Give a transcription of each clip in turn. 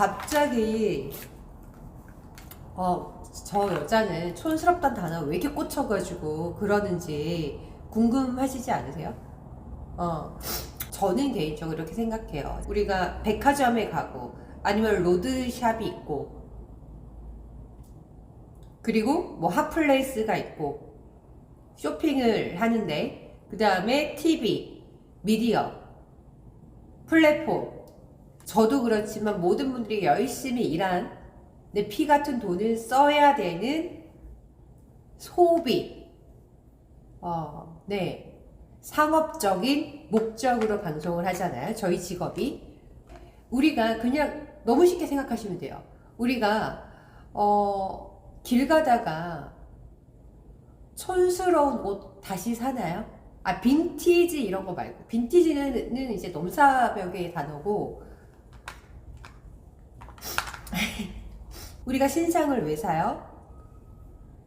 갑자기 어, 저 여자는 촌스럽다는 단어 왜 이렇게 꽂혀가지고 그러는지 궁금하시지 않으세요? 어, 저는 개인적으로 이렇게 생각해요. 우리가 백화점에 가고 아니면 로드샵이 있고 그리고 뭐 핫플레이스가 있고 쇼핑을 하는데 그 다음에 TV, 미디어, 플랫폼 저도 그렇지만 모든 분들이 열심히 일한 내 피 같은 돈을 써야 되는 소비, 어, 네, 상업적인 목적으로 방송을 하잖아요. 저희 직업이. 우리가 그냥 너무 쉽게 생각하시면 돼요. 우리가, 어, 길 가다가 촌스러운 옷 다시 사나요? 아, 빈티지 이런 거 말고. 빈티지는 이제 넘사벽의 단어고, 우리가 신상을 왜 사요?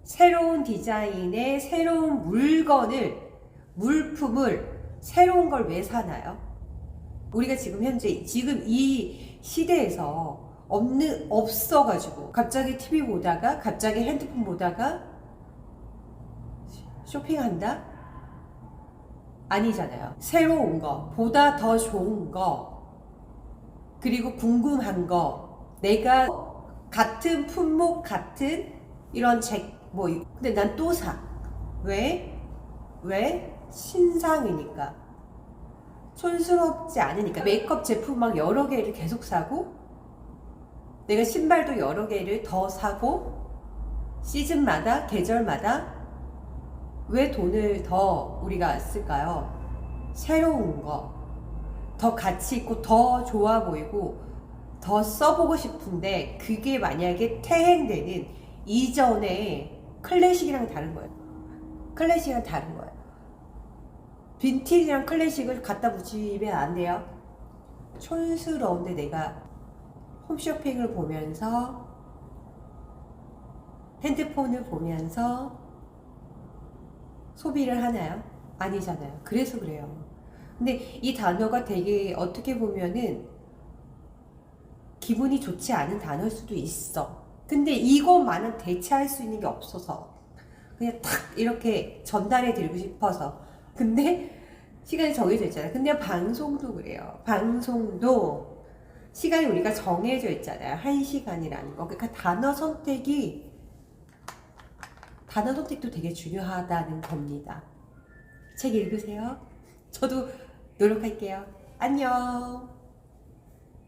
새로운 디자인의 새로운 물건을, 물품을, 새로운 걸 왜 사나요? 우리가 지금 현재, 지금 이 시대에서 없는, 없어가지고, 갑자기 TV 보다가, 갑자기 핸드폰 보다가, 쇼핑한다? 아니잖아요. 새로운 거, 보다 더 좋은 거, 그리고 궁금한 거, 내가 같은 품목, 같은 이런 책, 뭐, 근데 난 또 사. 왜? 왜? 신상이니까. 촌스럽지 않으니까. 메이크업 제품 막 여러 개를 계속 사고, 내가 신발도 여러 개를 더 사고, 시즌마다, 계절마다, 왜 돈을 더 우리가 쓸까요? 새로운 거, 더 가치 있고 더 좋아 보이고 더 써보고 싶은데 그게 만약에 퇴행되는 이전의 클래식이랑 다른 거예요. 클래식이랑 다른 거예요. 빈티지랑 클래식을 갖다 붙이면 안 돼요. 촌스러운데 내가 홈쇼핑을 보면서 핸드폰을 보면서 소비를 하나요? 아니잖아요. 그래서 그래요. 근데 이 단어가 되게 어떻게 보면은 기분이 좋지 않은 단어일 수도 있어. 근데 이것만은 대체할 수 있는 게 없어서 그냥 탁 이렇게 전달해 드리고 싶어서. 근데 시간이 정해져 있잖아요. 근데 방송도 그래요. 방송도 시간이 우리가 정해져 있잖아요. 한 시간이라는 거. 그러니까 단어 선택이 단어 선택도 되게 중요하다는 겁니다. 책 읽으세요. 저도 노력할게요. 안녕.